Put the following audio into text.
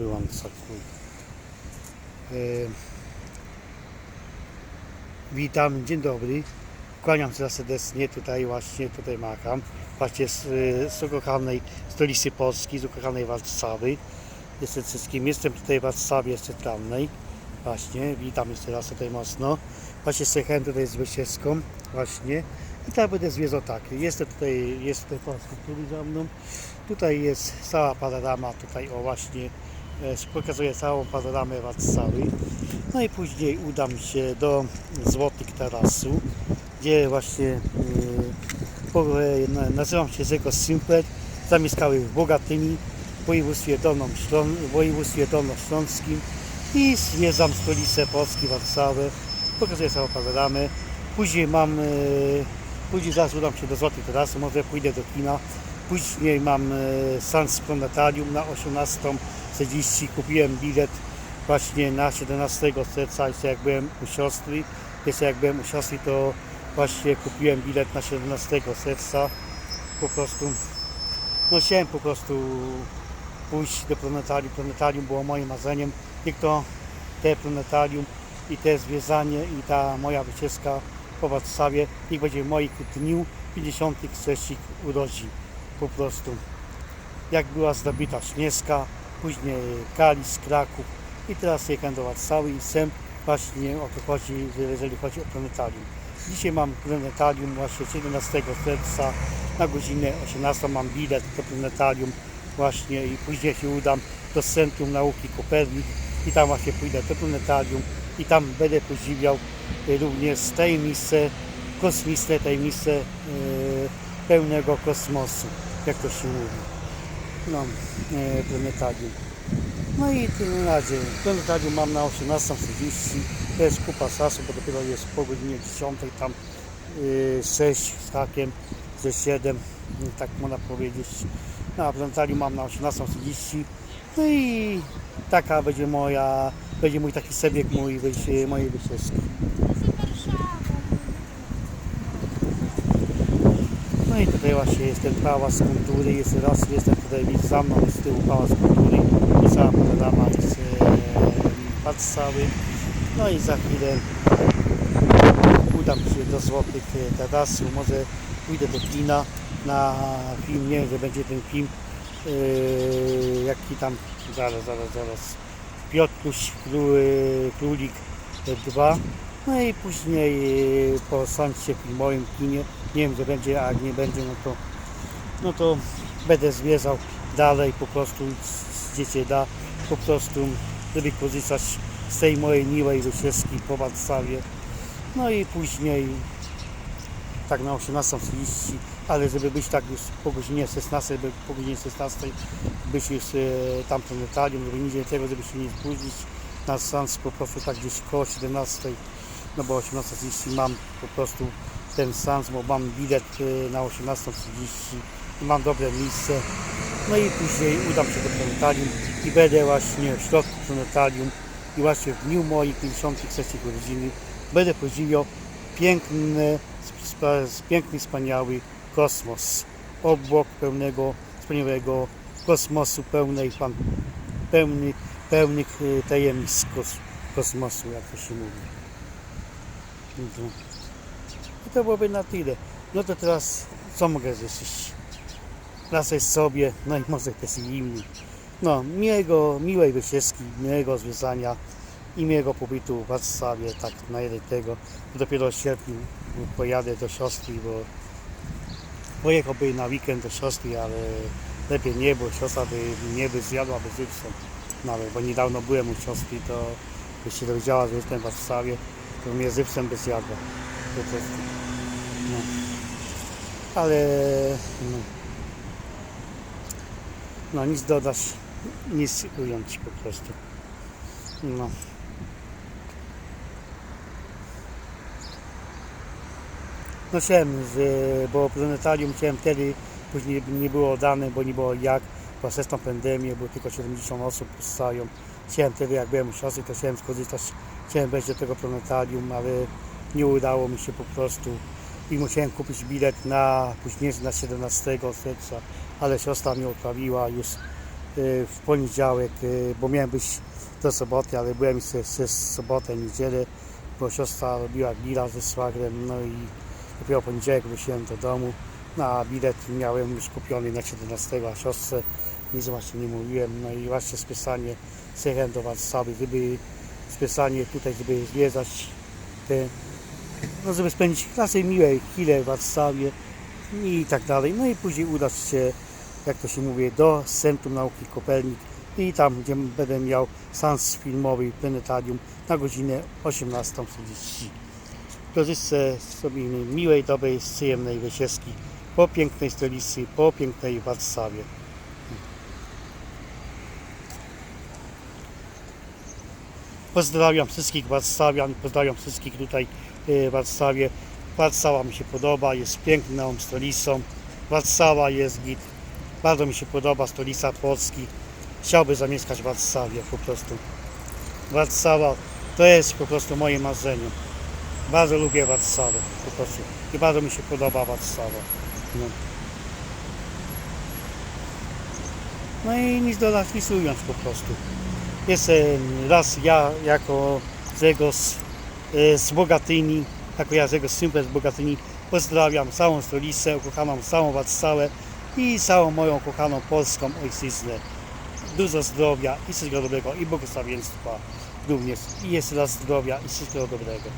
Byłam. E, Witam, dzień dobry. Kłaniam się serdecznie, tutaj właśnie, tutaj macham. Właśnie z, e, z ukochanej stolicy Polski, z ukochanej Warszawy. Jestem wszystkim, jestem tutaj w Warszawie centralnej. Właśnie, witam jeszcze raz tutaj mocno. Właśnie jechałem tutaj z Wysieską, właśnie. I teraz będę zwiedzał tak. Jest tutaj, jest tutaj Polska który za mną. Tutaj jest cała panorama, tutaj o właśnie pokazuję całą panoramę Warszawy. No i później udam się do Złotych Tarasu, gdzie właśnie e, e, na- nazywam się Zeko Simplet, zamieszkały w Bogatyni, w województwie, Dolną województwie dolnośląskim i zwiedzam stolicę Polski, Warszawę, pokazuję całą panoramę. Później mam, e, później zaraz udam się do Złotych Tarasów, może pójdę do kina. Później mam e, seans planetarium na 18.40. Kupiłem bilet właśnie na 17 serca, jeszcze jak byłem u siostry. Jeszcze jak byłem u siostry, to właśnie kupiłem bilet na 17 serca. Po prostu, no chciałem po prostu pójść do planetarium. Planetarium było moim marzeniem. Niech to te planetarium i te zwiedzanie i ta moja wycieczka po Warszawie niech będzie w moich dniu 56 urodzin po prostu. Jak była zdobyta Śnieżka, później Kalisz, Kraków i teraz jechałem do Warszawy i chcę właśnie o to chodzi, jeżeli chodzi o planetarium. Dzisiaj mam planetarium właśnie 17 serca na godzinę 18 mam bilet do planetarium właśnie i później się udam do Centrum Nauki Kopernik i tam właśnie pójdę do planetarium i tam będę podziwiał y, również tajemnice kosmiczne, tajemnice y, pełnego kosmosu, jak to się mówi. No, e, planetarium. No i tyle na razie. Planetarium mam na 18.30. To jest kupa czasu, bo dopiero jest po godzinie 10, tam y, 6 z hakiem, ze 7, tak można powiedzieć. No, a planetarium mam na 18.30. No i taka będzie moja, będzie mój taki sebieg mój, mojej wycieczki. Tutaj właśnie jest ten pałac kultury, jest raz, jestem tutaj za mną, z tyłu pałac kultury cała panorama jest e, Warszawy. No i za chwilę udam się do Złotych Tarasów, może pójdę do kina na film, nie wiem, że będzie ten film, e, jaki tam, zaraz, zaraz, zaraz, Piotruś Kró, e, Królik 2. No i później e, po seansie filmowym kinie, nie wiem, że będzie, a jak nie będzie, no to, no to będę zwiedzał dalej po prostu, gdzie się da, po prostu, żeby korzystać z tej mojej miłej wycieczki po Warszawie. No i później tak na 18.30, ale żeby być tak już po godzinie 16, by po godzinie 16 być już e, tam planetarium, żeby nigdzie tego, żeby się nie spóźnić na seans po prostu tak gdzieś koło 17, no bo 18.30 mam po prostu ten seans, bo mam bilet e, na 18.30 i mam dobre miejsce. No i później udam się do planetarium i będę właśnie w środku planetarium i właśnie w dniu moich 56 urodziny będę podziwiał piękny, piękny, wspaniały kosmos. Obłok pełnego, wspaniałego kosmosu, pełnej, pan, pełny, pełnych e, tajemnic kos, kosmosu, jak to się mówi. No to, I to byłoby na tyle. No to teraz co mogę życzyć? Lasać sobie, no i może też i inni. No, miłego, miłej wycieczki, miłego zwiedzania i miłego pobytu w Warszawie, tak na jeden tego. Dopiero w sierpniu pojadę do siostry, bo pojechałby na weekend do siostry, ale lepiej nie, bo siostra by nie by zjadła żywcem. Nawet, bo niedawno byłem u siostry, to by się dowiedziała, że jestem w Warszawie, to mnie żywcem by zjadła. Po prostu. No. Ale no, no nic dodać, nic ująć po prostu. No. No chciałem, że, bo planetarium chciałem wtedy, później nie było dane, bo nie było jak, bo przez tą pandemię, bo tylko 70 osób puszczają. Chciałem wtedy, jak byłem u to chciałem skorzystać, chciałem wejść do tego planetarium, ale nie udało mi się po prostu i musiałem kupić bilet na później na 17 serca, ale siostra mnie odprawiła już w poniedziałek, y, bo miałem być do soboty, ale byłem jeszcze przez sobotę, niedzielę, bo siostra robiła grilla ze szwagrem, no i dopiero poniedziałek wróciłem do domu, no a bilet miałem już kupiony na 17, a siostrze nic właśnie nie mówiłem, no i właśnie spisanie sejechałem do Warszawy, żeby spisanie tutaj, żeby zwiedzać te, no żeby spędzić raczej miłe chwile w Warszawie i tak dalej, no i później udać się, jak to się mówi, do Centrum Nauki Kopernik i tam, gdzie będę miał seans filmowy planetarium na godzinę 18.40. To życzę sobie miłej, dobrej, przyjemnej wycieczki po pięknej stolicy, po pięknej Warszawie. Pozdrawiam wszystkich warszawian, pozdrawiam wszystkich tutaj e, w Warszawie. Warszawa mi się podoba, jest piękną stolicą. Warszawa jest git. Bardzo mi się podoba stolica Polski. Chciałbym zamieszkać w Warszawie po prostu. Warszawa to jest po prostu moje marzenie. Bardzo lubię Warszawę po prostu. I bardzo mi się podoba Warszawa. No, no i nic dodać, nic ująć po prostu. Jestem raz ja jako Zegos e, z Bogatyni, jako ja Zegos Sympel z Bogatyni pozdrawiam całą stolicę, ukochaną całą Warszawę i całą moją kochaną polską ojczyznę. Dużo zdrowia i wszystkiego dobrego i błogosławieństwa również. I jeszcze raz zdrowia i wszystkiego dobrego.